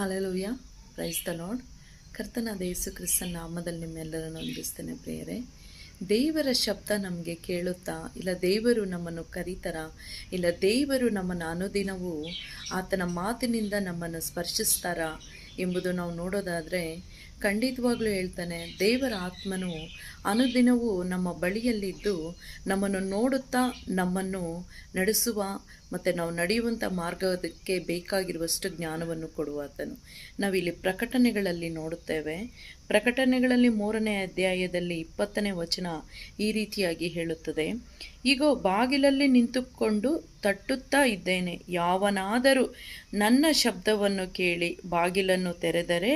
Hallelujah ಕ್ರೈಸ್ತ lord. ಕರ್ತನಾದ ಯೇಸು ಕ್ರಿಸ್ತನ ನಾಮದಲ್ಲಿ ನಿಮ್ಮೆಲ್ಲರನ್ನು ವಂದಿಸ್ತೇನೆ ಪ್ರಿಯರೇ. ದೇವರ ಶಬ್ದ ನಮಗೆ ಕೇಳುತ್ತಾ, ಇಲ್ಲ ದೇವರು ನಮ್ಮನ್ನು ಕರೀತಾರ, ಇಲ್ಲ ದೇವರು ನಮ್ಮನ್ನು ಅನುದಿನವೂ ಆತನ ಮಾತಿನಿಂದ ನಮ್ಮನ್ನು ಸ್ಪರ್ಶಿಸ್ತಾರ ಎಂಬುದು ನಾವು ನೋಡೋದಾದರೆ ಖಂಡಿತವಾಗ್ಲೂ ಹೇಳ್ತಾನೆ, ದೇವರ ಆತ್ಮನು ಅನುದಿನವೂ ನಮ್ಮ ಬಳಿಯಲ್ಲಿದ್ದು ನಮ್ಮನ್ನು ನೋಡುತ್ತಾ ನಮ್ಮನ್ನು ನಡೆಸುವ ಮತ್ತು ನಾವು ನಡೆಯುವಂಥ ಮಾರ್ಗಕ್ಕೆ ಬೇಕಾಗಿರುವಷ್ಟು ಜ್ಞಾನವನ್ನು ಕೊಡುವಾತನು. ನಾವಿಲ್ಲಿ ಪ್ರಕಟಣೆಗಳಲ್ಲಿ ನೋಡುತ್ತೇವೆ. ಪ್ರಕಟಣೆಗಳಲ್ಲಿ ಮೂರನೇ ಅಧ್ಯಾಯದಲ್ಲಿ ಇಪ್ಪತ್ತನೇ ವಚನ ಈ ರೀತಿಯಾಗಿ ಹೇಳುತ್ತದೆ. ಈಗ ಬಾಗಿಲಲ್ಲಿ ನಿಂತುಕೊಂಡು ತಟ್ಟುತ್ತಾ ಇದ್ದೇನೆ. ಯಾವನಾದರೂ ನನ್ನ ಶಬ್ದವನ್ನು ಕೇಳಿ ಬಾಗಿಲನ್ನು ತೆರೆದರೆ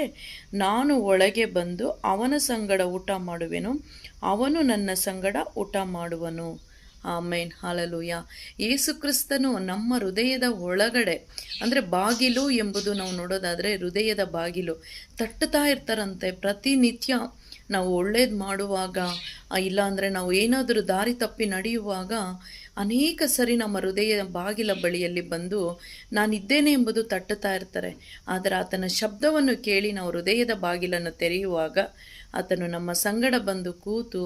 ನಾನು ಒಳಗೆ ಬಂದು ಅವನ ಸಂಗಡ ಊಟ ಮಾಡುವೆನು. ಅವನು ನನ್ನ ಸಂಗಡ ಊಟ ಮಾಡುವನು. ಆಮೇನ್. ಹಾಲಲೂಯ. ಯೇಸು ಕ್ರಿಸ್ತನು ನಮ್ಮ ಹೃದಯದ ಒಳಗಡೆ, ಅಂದರೆ ಬಾಗಿಲು ಎಂಬುದು ನಾವು ನೋಡೋದಾದರೆ ಹೃದಯದ ಬಾಗಿಲು, ತಟ್ಟುತ್ತಾ ಇರ್ತಾರಂತೆ ಪ್ರತಿನಿತ್ಯ. ನಾವು ಒಳ್ಳೇದು ಮಾಡುವಾಗ ಇಲ್ಲ ಅಂದರೆ ನಾವು ಏನಾದರೂ ದಾರಿ ತಪ್ಪಿ ನಡೆಯುವಾಗ ಅನೇಕ ಸರಿ ನಮ್ಮ ಹೃದಯ ಬಾಗಿಲ ಬಳಿಯಲ್ಲಿ ಬಂದು ನಾನಿದ್ದೇನೆ ಎಂಬುದು ತಟ್ಟುತ್ತಾ ಇರ್ತಾರೆ. ಆದರೆ ಆತನ ಶಬ್ದವನ್ನು ಕೇಳಿ ನಾವು ಹೃದಯದ ಬಾಗಿಲನ್ನು ತೆರೆಯುವಾಗ ಆತನು ನಮ್ಮ ಸಂಗಡ ಬಂದು ಕೂತು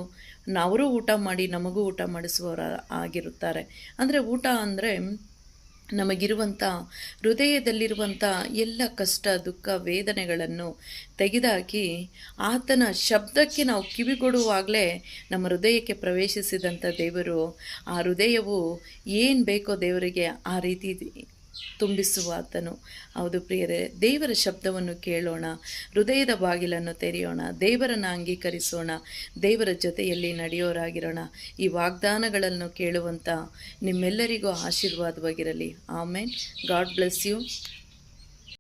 ಅವರು ಊಟ ಮಾಡಿ ನಮಗೂ ಊಟ ಮಾಡಿಸುವವರ ಆಗಿರುತ್ತಾರೆ. ಅಂದರೆ ಊಟ ಅಂದರೆ ನಮಗಿರುವಂಥ ಹೃದಯದಲ್ಲಿರುವಂಥ ಎಲ್ಲ ಕಷ್ಟ, ದುಃಖ, ವೇದನೆಗಳನ್ನು ತೆಗೆದಾಕಿ ಆತನ ಶಬ್ದಕ್ಕೆ ನಾವು ಕಿವಿಗೊಡುವಾಗಲೇ ನಮ್ಮ ಹೃದಯಕ್ಕೆ ಪ್ರವೇಶಿಸಿದಂಥ ದೇವರು. ಆ ಹೃದಯವು ಏನು ಬೇಕೋ ದೇವರಿಗೆ ಆ ರೀತಿ ತುಂಬಿಸುವ ಆತನು. ಹೌದು ಪ್ರಿಯರೇ, ದೇವರ ಶಬ್ದವನ್ನು ಕೇಳೋಣ, ಹೃದಯದ ಬಾಗಿಲನ್ನು ತೆರೆಯೋಣ, ದೇವರನ್ನು ಅಂಗೀಕರಿಸೋಣ, ದೇವರ ಜೊತೆಯಲ್ಲಿ ನಡೆಯೋರಾಗಿರೋಣ. ಈ ವಾಗ್ದಾನಗಳನ್ನು ಕೇಳುವಂಥ ನಿಮ್ಮೆಲ್ಲರಿಗೂ ಆಶೀರ್ವಾದವಾಗಿರಲಿ. ಆಮೇನ್. God bless you.